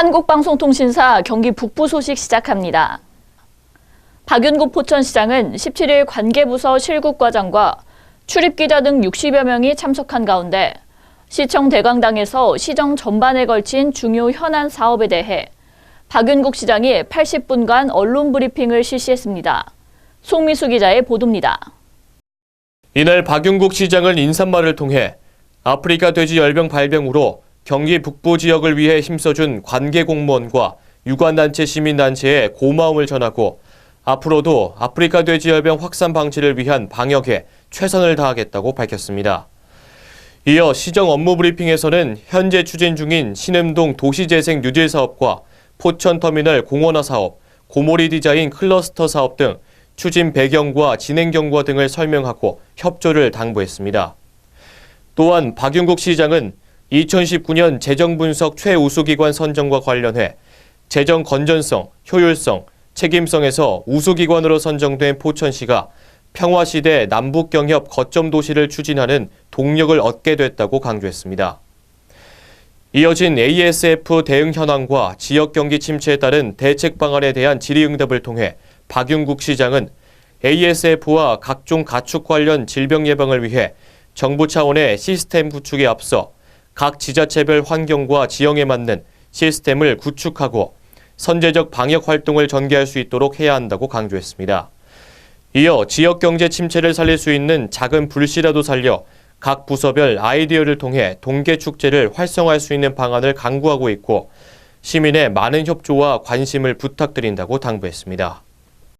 한국방송통신사 경기 북부 소식 시작합니다. 박윤국 포천시장은 17일 관계부서 실국과장과 출입기자 등 60여 명이 참석한 가운데 시청 대강당에서 시정 전반에 걸친 중요 현안 사업에 대해 박윤국 시장이 80분간 언론 브리핑을 실시했습니다. 송미수 기자의 보도입니다. 이날 박윤국 시장은 인사말을 통해 아프리카 돼지 열병 발병으로 경기 북부 지역을 위해 힘써준 관계 공무원과 유관단체 시민단체에 고마움을 전하고 앞으로도 아프리카 돼지 열병 확산 방지를 위한 방역에 최선을 다하겠다고 밝혔습니다. 이어 시정 업무 브리핑에서는 현재 추진 중인 신음동 도시재생 뉴딜 사업과 포천터미널 공원화 사업, 고모리 디자인 클러스터 사업 등 추진 배경과 진행 경과 등을 설명하고 협조를 당부했습니다. 또한 박윤국 시장은 2019년 재정 분석 최우수기관 선정과 관련해 재정 건전성, 효율성, 책임성에서 우수기관으로 선정된 포천시가 평화시대 남북경협 거점 도시를 추진하는 동력을 얻게 됐다고 강조했습니다. 이어진 ASF 대응 현황과 지역 경기 침체에 따른 대책 방안에 대한 질의응답을 통해 박윤국 시장은 ASF와 각종 가축 관련 질병 예방을 위해 정부 차원의 시스템 구축에 앞서 각 지자체별 환경과 지형에 맞는 시스템을 구축하고 선제적 방역 활동을 전개할 수 있도록 해야 한다고 강조했습니다. 이어 지역 경제 침체를 살릴 수 있는 작은 불씨라도 살려 각 부서별 아이디어를 통해 동계 축제를 활성화할 수 있는 방안을 강구하고 있고 시민의 많은 협조와 관심을 부탁드린다고 당부했습니다.